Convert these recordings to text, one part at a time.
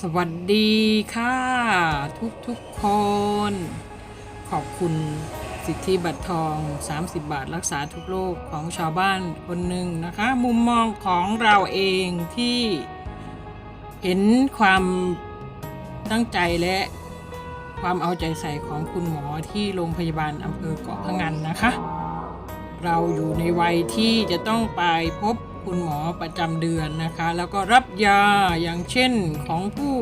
สวัสดีค่ะทุกทุกคน ขอบคุณสิทธิบัตรทอง 30 บาทรักษาทุกโรคของชาวบ้านคนหนึ่งนะคะ มุมมองของเราเองที่เห็นความตั้งใจและความเอาใจใส่ของคุณหมอที่โรงพยาบาลอำเภอเกาะพะงันนะคะ เราอยู่ในวัยที่จะต้องไปพบ คุณหมอประจำเดือนนะคะ แล้วก็รับยาอย่างเช่นของผู้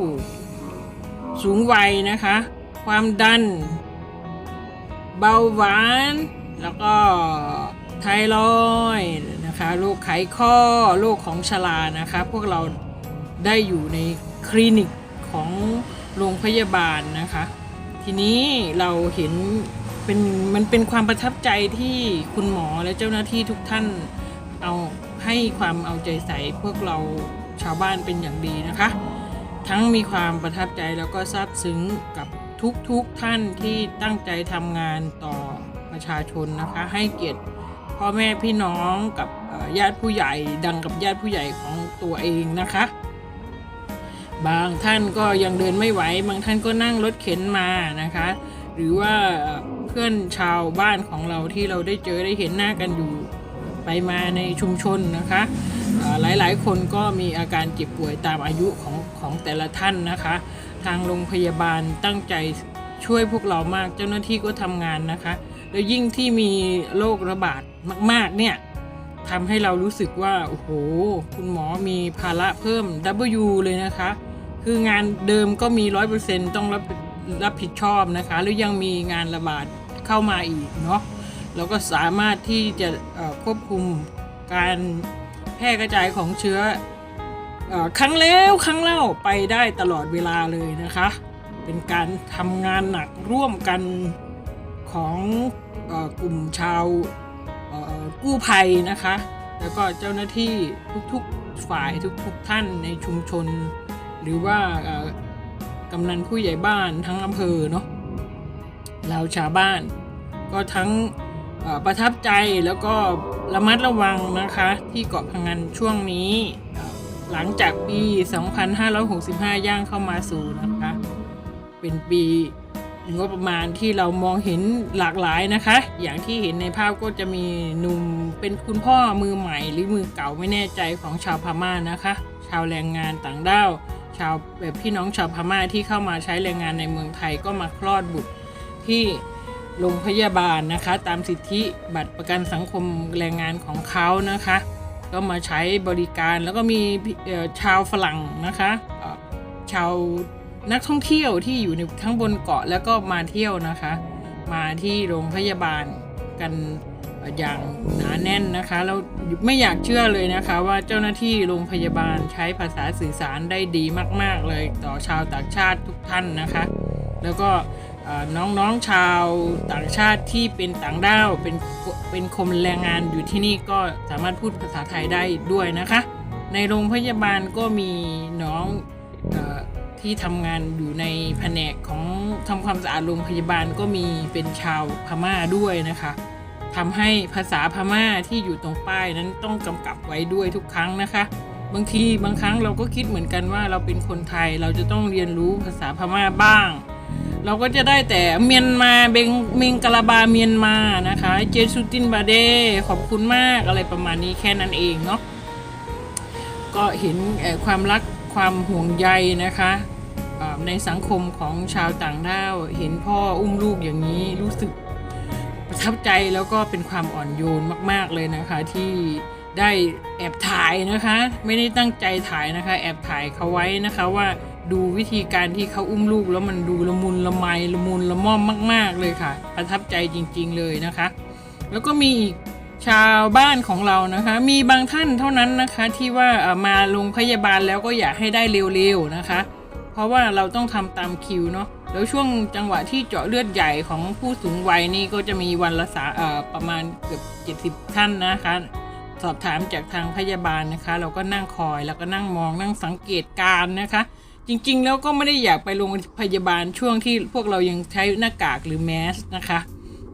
สูงวัยนะคะ ความดัน เบาหวาน แล้วก็ไทรอยด์นะคะโรคไขข้อโรคของชรานะคะ พวกเราได้อยู่ในคลินิกของโรงพยาบาลนะคะ ทีนี้เราเห็นเป็นมันเป็นความประทับใจที่คุณหมอและเจ้าหน้าที่ทุกท่านเอา ให้ความเอาใจใส่พวกเราชาวบ้านเป็นอย่างดีนะคะ ทั้งมีความประทับใจแล้วก็ซาบซึ้งกับทุกๆทท่านที่ตั้งใจทำงานต่อประชาชนนะคะ ให้เกียรติพ่อแม่พี่น้องกับญาติผู้ใหญ่ดังกับญาติผู้ใหญ่ของตัวเองนะคะ บางท่านก็ยังเดินไม่ไหว บางท่านก็นั่งรถเข็นมานะคะ หรือว่าเพื่อนชาวบ้านของเราที่เราได้เจอได้เห็นหน้ากันอยู่ ไปมาในชุมชนนะคะหลายๆ คนก็มีอาการเจ็บป่วยตามอายุของของแต่ละท่านนะคะ ทางโรงพยาบาลตั้งใจช่วยพวกเรามากเจ้าหน้าที่ก็ทำงานนะคะ แล้วยิ่งที่มีโรคระบาดมาก ๆ เนี่ยทำให้เรารู้สึกว่า โอ้โห คุณหมอมีภาระเพิ่ม W เลยนะคะ คืองานเดิมก็มีร้อยเปอร์เซ็นต้องรับรับผิดชอบนะคะ แล้วยังมีงานระบาดเข้ามาอีกเนาะ เราก็สามารถที่จะควบคุมการแพร่กระจายของเชื้ออครั้งแล้วครั้งเล่าไปได้ตลอดเวลาเลยนะคะ เป็นการทำงานหนักร่วมกันของอกลุ่มชาวกู้ภัยนะคะ แล้วก็เจ้าหน้าที่ทุกๆฝ่ายทุกๆท่านในชุมชน หรือว่ากำนันผู้ใหญ่บ้านทั้งอำเภอเนาะเราชาวบ้าน ก็ทั้ง ประทับใจแล้วก็ระมัดระวังนะคะที่เกาะพังงานช่วงนี้ หลังจากปี 2565 ย่างเข้ามาสู่นะคะ เป็นปีงบประมาณที่เรามองเห็นหลากหลายนะคะ อย่างที่เห็นในภาพก็จะมีหนุ่มเป็นคุณพ่อมือใหม่ หรือมือเก่าไม่แน่ใจของชาวพม่านะคะ ชาวแรงงานต่างด้าวชาวแบบพี่น้องชาวพม่าที่เข้ามาใช้แรงงานในเมืองไทยก็มาคลอดบุตรที่ โรงพยาบาลนะคะ ตามสิทธิบัตรประกันสังคมแรงงานของเขานะคะ ก็มาใช้บริการแล้วก็มีชาวฝรั่งนะคะชาวนักท่องเที่ยวที่อยู่ในทั้งบนเกาะแล้วก็มาเที่ยวนะคะ มาที่โรงพยาบาลกันอย่างหนาแน่นนะคะแล้วไม่อยากเชื่อเลยนะคะ ว่าเจ้าหน้าที่โรงพยาบาลใช้ภาษาสื่อสารได้ดีมาก ๆ เลยต่อชาวต่างชาติทุกท่านนะคะ แล้วก็ น้องๆชาวต่างชาติที่เป็นต่างด้าวเป็นเป็นคนแรงงานอยู่ที่นี่ก็สามารถพูดภาษาไทยได้ด้วยนะคะ ในโรงพยาบาลก็มีน้องอที่ทำงานอยู่ในแผนกของทำความสะอาดโรงพยาบาลก็มีเป็นชาวพม่าด้วยนะคะทำให้ภาษาพม่าที่อยู่ตรงป้ายนั้นต้องกำกับไว้ด้วยทุกครั้งนะคะ บางทีบางครั้งเราก็คิดเหมือนกันว่าเราเป็นคนไทยเราจะต้องเรียนรู้ภาษาพม่าบ้าง เราก็จะได้แต่เมียนมาเบงเมงกะลาบาเมียนมานะคะ เจสุตินบาเดขอบคุณมากอะไรประมาณนี้แค่นั้นเองเนาะก็เห็นความรักความห่วงใยนะคะในสังคมของชาวต่างด้าวเห็นพ่ออุ้มลูกอย่างนี้รู้สึกประทับใจแล้วก็เป็นความอ่อนโยนมาก ๆเลยนะคะที่ได้แอบถ่ายนะคะ ไม่ได้ตั้งใจถ่ายนะคะ แอบถ่ายเขาไว้นะคะว่า ดูวิธีการที่เขาอุ้มลูกแล้วมันดูละมุนละไมละมุนละม่อมมาก ๆ เลยค่ะ ประทับใจจริง ๆ เลยนะคะ แล้วก็มีอีกชาวบ้านของเรานะคะ มีบางท่านเท่านั้นนะคะที่ว่ามาโรงพยาบาลแล้วก็อยากให้ได้เร็วๆนะคะ เพราะว่าเราต้องทำตามคิวเนาะแล้วช่วงจังหวะที่เจาะเลือดใหญ่ของผู้สูงวัยนี่ก็จะมีวันละสาประมาณเกือบ70 ท่านนะคะ สอบถามจากทางพยาบาลนะคะ เราก็นั่งคอยแล้วก็นั่งมองนั่งสังเกตการนะคะ จริงๆ แล้วก็ไม่ได้อยากไปโรงพยาบาลช่วงที่พวกเรายังใช้หน้ากากหรือแมสนะคะ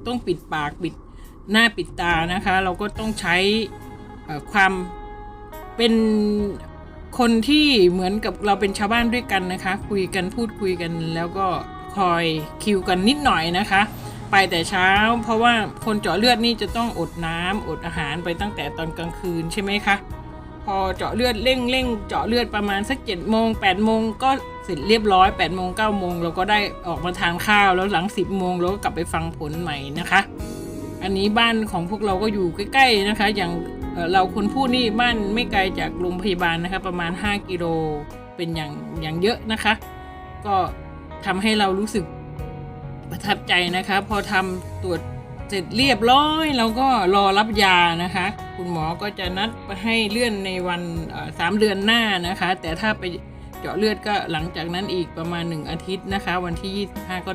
ต้องปิดปากปิดหน้าปิดตานะคะ เราก็ต้องใช้ความเป็นคนที่เหมือนกับเราเป็นชาวบ้านด้วยกันนะคะ คุยกันพูดคุยกัน แล้วก็คอยคิวกันนิดหน่อยนะคะ ไปแต่เช้า เพราะว่าคนเจาะเลือดนี่จะต้องอดน้ำอดอาหารไปตั้งแต่ตอนกลางคืนใช่ไหมคะ พอเจาะเลือดเร่งเร่งเจาะเลือดประมาณสักเจ็ดโมงแปดโมงก็เสร็จเรียบร้อยแปดโมงเก้าโมงเราก็ได้ออกมาทานข้าวแล้วหลังสิบโมงเราก็กลับไปฟังผลใหม่นะคะ อันนี้บ้านของพวกเราก็อยู่ใกล้ๆนะคะ อย่างเราคนพูดนี่บ้านไม่ไกลจากโรงพยาบาลนะคะ ประมาณ 5 กิโลเป็นอย่างอย่างเยอะนะคะ ก็ทำให้เรารู้สึกประทับใจนะคะ พอทำตรวจ เสร็จเรียบร้อยเราก็รอรับยานะคะ คุณหมอก็จะนัดให้เลื่อนในวันสามเดือนหน้านะคะ แต่ถ้าไปเจาะเลือดก็หลังจากนั้นอีกประมาณ 1 อาทิตย์นะคะ วันที่ 25 ก็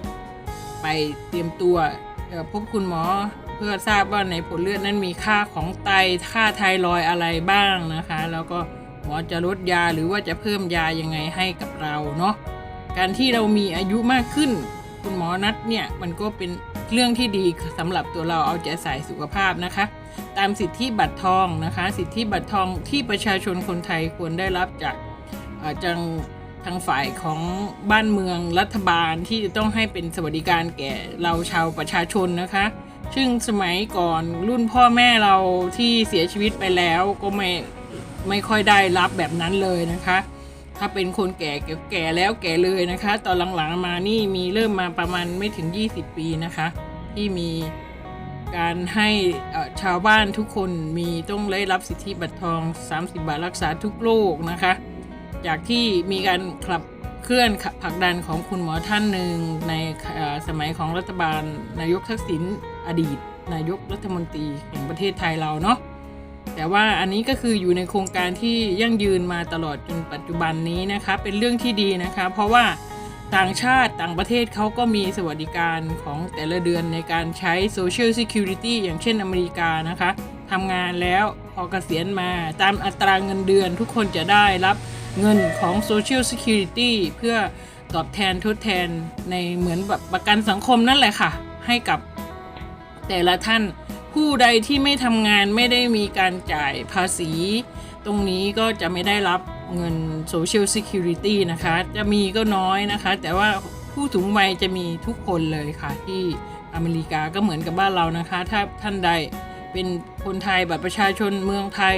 ไปเตรียมตัวพบคุณหมอเพื่อทราบว่าในผลเลือดนั้นมีค่าของไตค่าไทรอยอะไรบ้างนะคะ แล้วก็หมอจะลดยาหรือว่าจะเพิ่มยายังไงให้กับเราเนาะการที่เรามีอายุมากขึ้น คุณหมอนัดเนี่ยมันก็เป็น เรื่องที่ดีสำหรับตัวเราเอาใจใส่สุขภาพนะคะ ตามสิทธิบัตรทองนะคะ สิทธิบัตรทองที่ประชาชนคนไทยควรได้รับจากจังทางฝ่ายของบ้านเมืองรัฐบาลที่จะต้องให้เป็นสวัสดิการแก่เราชาวประชาชนนะคะ ซึ่งสมัยก่อนรุ่นพ่อแม่เราที่เสียชีวิตไปแล้วก็ไม่ไม่ค่อยได้รับแบบนั้นเลยนะคะ ถ้าเป็นคนแก่แก่แล้วแก่เลยนะคะ ตอนหลังๆมานี่มีเริ่มมาประมาณไม่ถึง 20 ปีนะคะ ที่มีการให้ชาวบ้านทุกคนมีต้องได้รับสิทธิบัตรทอง 30 บาทรักษาทุกโรคนะคะ จากที่มีการขับเคลื่อนผลักดันของคุณหมอท่านหนึ่งในสมัยของรัฐบาลนายกทักษิณอดีต นายกรัฐมนตรีแห่งประเทศไทยเราเนาะ แต่ว่าอันนี้ก็คืออยู่ในโครงการที่ยั่งยืนมาตลอดจนปัจจุบันนี้นะคะเป็นเรื่องที่ดีนะคะ เพราะว่าต่างชาติต่างประเทศเขาก็มีสวัสดิการของแต่ละเดือนในการใช้ Social Security อย่างเช่นอเมริกานะคะทำงานแล้วพอเกษียณมาตามอัตราเงินเดือนทุกคนจะได้รับเงินของ Social Security เพื่อตอบแทนทดแทนในเหมือนแบบประกันสังคมนั่นแหละค่ะ ให้กับแต่ละท่าน ผู้ใดที่ไม่ทำงานไม่ได้มีการจ่ายภาษี ตรงนี้ก็จะไม่ได้รับเงิน Social Security นะคะ จะมีก็น้อยนะคะ แต่ว่าผู้สูงวัยจะมีทุกคนเลยค่ะที่อเมริกาก็เหมือนกับบ้านเรานะคะ ถ้าท่านใดเป็นคนไทยบัตรประชาชนเมืองไทย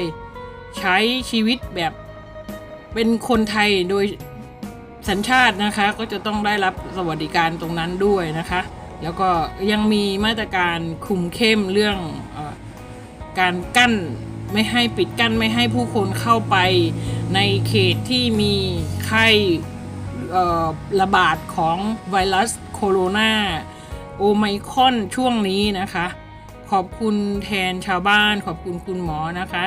ใช้ชีวิตแบบเป็นคนไทยโดยสัญชาตินะคะ ก็จะต้องได้รับสวัสดิการตรงนั้นด้วยนะคะ แล้วก็ยังมีมาตรการคุมเข้มเรื่องอการกั้นไม่ให้ปิดกั้นไม่ให้ผู้คนเข้าไปในเขตที่มีไข้ระบาดของไวรัสโคโรนาโอไมคอนช่วงนี้นะคะ ขอบคุณแทนชาวบ้าน ขอบคุณคุณหมอนะคะ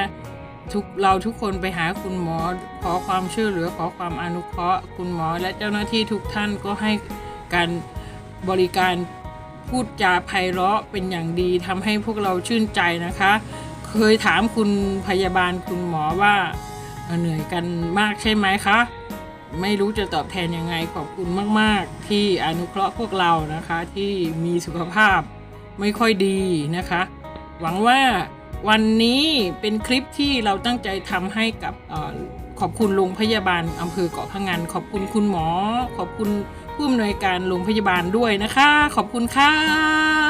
ทุกเราทุกคนไปหาคุณหมอขอความช่วยเหลือขอความอนุเคราะห์ คุณหมอและเจ้าหน้าที่ทุกท่านก็ให้การบริการ พูดจาไพเราะเป็นอย่างดีทำให้พวกเราชื่นใจนะคะ เคยถามคุณพยาบาลคุณหมอว่าเหนื่อยกันมากใช่ไหมคะ ไม่รู้จะตอบแทนยังไงขอบคุณมาก ๆ ที่อนุเคราะห์พวกเรานะคะที่มีสุขภาพไม่ค่อยดีนะคะ หวังว่าวันนี้เป็นคลิปที่เราตั้งใจทำให้กับออขอบคุณโรงพยาบาลอำเภอเกาะพะงันขอบคุณคุณหมอ ขอบคุณ ผู้อำนวยการโรงพยาบาลด้วยนะคะ ขอบคุณค่ะ